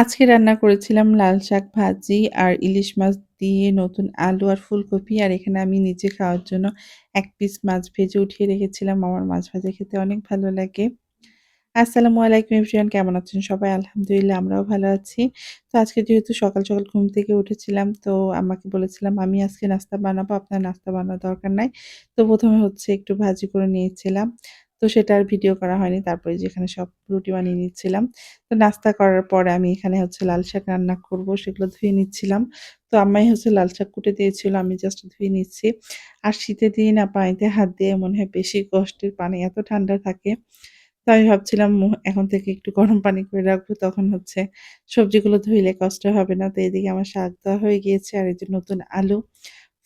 আজকে রান্না করেছিলাম লাল শাক ভাজি আর ইলিশ মাছ দিয়ে নতুন আলু আর ফুলকপি। আর এখানে আমি নিজে খাওয়ার জন্য এক পিস মাছ ভেজে উঠিয়ে রেখেছিলাম। আমার মাছ ভাজা খেতে অনেক ভালো লাগে। আসসালামু আলাইকুম এভরিওয়ান, কেমন আছেন সবাই? আলহামদুলিল্লাহ, আমরাও ভালো আছি। তো আজকে যেহেতু সকাল সকাল ঘুম থেকে উঠেছিলাম, তো আমাকে বলেছিলাম, আমি আজকে নাস্তা বানাবো, আপনার নাস্তা বানানোর দরকার নাই। তো প্রথমে হচ্ছে একটু ভাজি করে নিয়েছিলাম। তো সেটা আর ভিডিও করা হয়নি। তারপরে যেখানে সব রুটি বানিয়ে নিচ্ছিলাম, তো নাস্তা করার পরে আমি এখানে হচ্ছে লাল শাক রান্না করব, সেগুলো ধুয়ে নিচ্ছিলাম। তো আম্মাই হচ্ছে লাল শাক কুটে দিয়েছিল, আমি জাস্ট ধুয়ে নিচ্ছি। আর শীতের দিন না পানিতে হাত দিয়ে মনে হয় বেশি কষ্টের পানি, এত ঠান্ডা থাকে। তো আমি ভাবছিলাম এখন থেকে একটু গরম পানি করে রাখব। তখন হচ্ছে সবজিগুলো ধুইলে কষ্ট হবে না। তো এদিকে আমার শাক দেওয়া হয়ে গিয়েছে, আর এই যে নতুন আলু।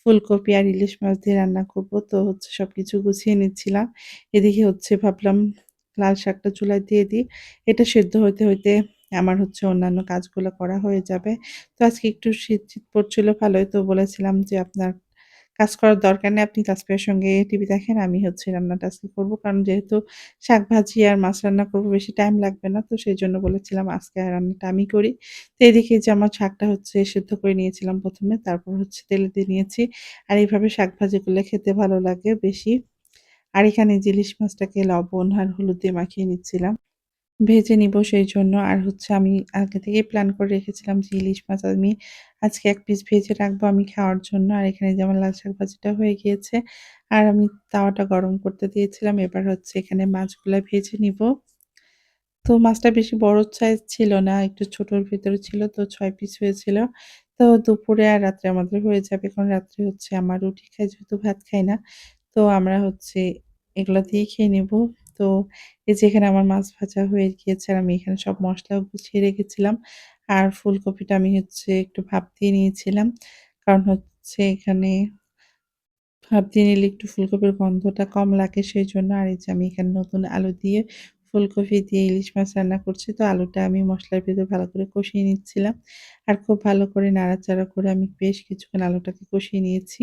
ফুলকপি আর ইলিশ মাছ দিয়ে রান্না করব। তো হচ্ছে সব কিছু গুছিয়ে নিচ্ছিলাম। এদিকে হচ্ছে ভাবলাম লাল শাকটা চুলায় দিয়ে দিই। এটা সেদ্ধ হইতে হইতে আমার হচ্ছে অন্যান্য কাজগুলো করা হয়ে যাবে। তো আজকে একটু শীত শীত পড়ছিল ভালোই, তো বলেছিলাম যে আপনার কাজ করার দরকার নেই। আপনি তাসফিয়ার সঙ্গে টিভি দেখেন, আমি হচ্ছে রান্নাটা আজকে করব। কারণ যেহেতু শাক ভাজি আর মাছ রান্না করব, বেশি টাইম লাগবে না। তো সেই জন্য বলেছিলাম আজকে রান্নাটা আমি করি। তো এদিকে যে আমার শাকটা হচ্ছে সেদ্ধ করে নিয়েছিলাম প্রথমে, তারপর হচ্ছে তেলে দিয়ে নিয়েছি। আর এইভাবে শাক ভাজি করলে খেতে ভালো লাগে বেশি। আর এখানে ইলিশ মাছটাকে লবণ আর হলুদ দিয়ে মাখিয়ে নিচ্ছিলাম। ভেজে নিব সেই জন্য আর হচ্ছে আমি আগে থেকেই প্ল্যান করে রেখেছিলাম যে ইলিশ মাছ আমি আজকে এক পিস ভেজে রাখব আমি খাওয়ার জন্য। আর এখানে যেমন লাল শাক ভাজিটা হয়ে গিয়েছে, আর আমি তাওয়াটা গরম করতে দিয়েছিলাম। এবার হচ্ছে এখানে মাছগুলো ভেজে নিব। তো মাছটা বেশি বড় সাইজ ছিল না, একটু ছোটোর ভিতরে ছিল তো ছয় পিস হয়েছিল। তো দুপুরে আর রাত্রে আমাদের হয়ে যাবে, কারণ রাত্রে হচ্ছে আমার রুটি খাই, যেহেতু ভাত খাই না। তো আমরা হচ্ছে এগুলো দিয়ে খেয়ে নেব। তো এই যে এখানে আমার মাছ ভাজা হয়ে গিয়েছে আর আমি এখানে সব মশলাও গুছিয়ে রেখেছিলাম। আর ফুলকপিটা আমি হচ্ছে একটু ভাপ দিয়ে নিয়েছিলাম। কারণ হচ্ছে এখানে ভাপ দিয়ে নিলে একটু ফুলকপির গন্ধটা কম লাগে সেই জন্য আর এই যে আমি এখানে নতুন আলু দিয়ে ফুলকপি দিয়ে ইলিশ মাছ রান্না করছি, তো আলুটা আমি মশলার ভিতরে ভালো করে কষিয়ে নিচ্ছিলাম। আর খুব ভালো করে নাড়াচাড়া করে আমি বেশ কিছুক্ষণ আলুটাকে কষিয়ে নিয়েছি।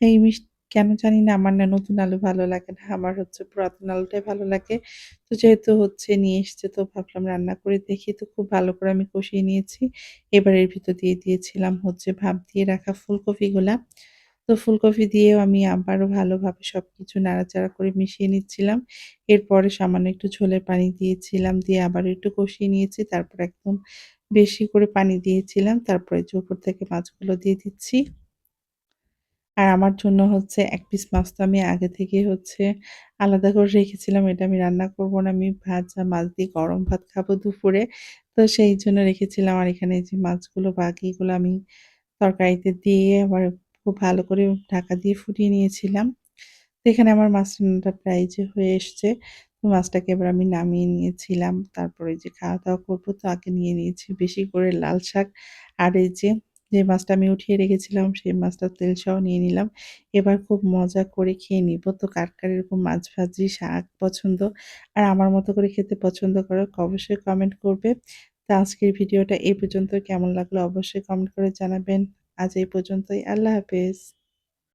এই মিষ্টি কেন জানি না, আমার না নতুন আলু ভালো লাগে না, আমার হচ্ছে পুরাতন আলুটাই ভালো লাগে। তো যেহেতু হচ্ছে নিয়ে এসছে, তো ভাবলাম রান্না করে দেখি। তো খুব ভালো করে আমি কষিয়ে নিয়েছি। এবার এর ভিতর দিয়ে দিয়েছিলাম হচ্ছে ভাপ দিয়ে রাখা ফুলকপিগুলা। তো ফুলকপি দিয়েও আমি আবারও ভালোভাবে সব কিছু নাড়াচাড়া করে মিশিয়ে নিচ্ছিলাম। এরপরে সামান্য একটু ঝোলের পানি দিয়েছিলাম, দিয়ে আবার একটু কষিয়ে নিয়েছি। তারপর একদম বেশি করে পানি দিয়েছিলাম। তারপরে যে উপর থেকে মাছগুলো দিয়ে দিচ্ছি। আর আমার জন্য হচ্ছে এক পিস মাছ তো আমি আগে থেকে হচ্ছে আলাদা করে রেখেছিলাম। এটা আমি রান্না করব না। আমি ভাজা মাছ দিয়ে গরম ভাত খাব দুপুরে। তো সেই জন্য রেখেছিলাম। আর এখানে যে মাছগুলো বাকিগুলো আমি তরকারিতে দিয়ে আবার খুব ভালো করে ঢাকা দিয়ে ফুটিয়ে নিয়েছিলাম। তো এখানে আমার মাছ রান্নাটা প্রায় যে হয়ে এসছে, তো মাছটাকে এবার আমি নামিয়ে নিয়েছিলাম। তারপরে যে খাওয়া দাওয়া করব, তো আগে নিয়ে নিয়েছি বেশি করে লাল শাক। আর এই যে যে মাছটা আমি উঠিয়ে রেখেছিলাম, সেই মাছটা তেল সহ নিয়ে নিলাম। এবার খুব মজা করে খেয়ে নিব। তো কার কার এরকম মাছ ভাজি, শাক পছন্দ আর আমার মতো করে খেতে পছন্দ করো, অবশ্যই কমেন্ট করবে। তো আজকের ভিডিওটা এই পর্যন্ত কেমন লাগল অবশ্যই কমেন্ট করে জানাবেন। আজ এই পর্যন্তই। আল্লাহ হাফেজ।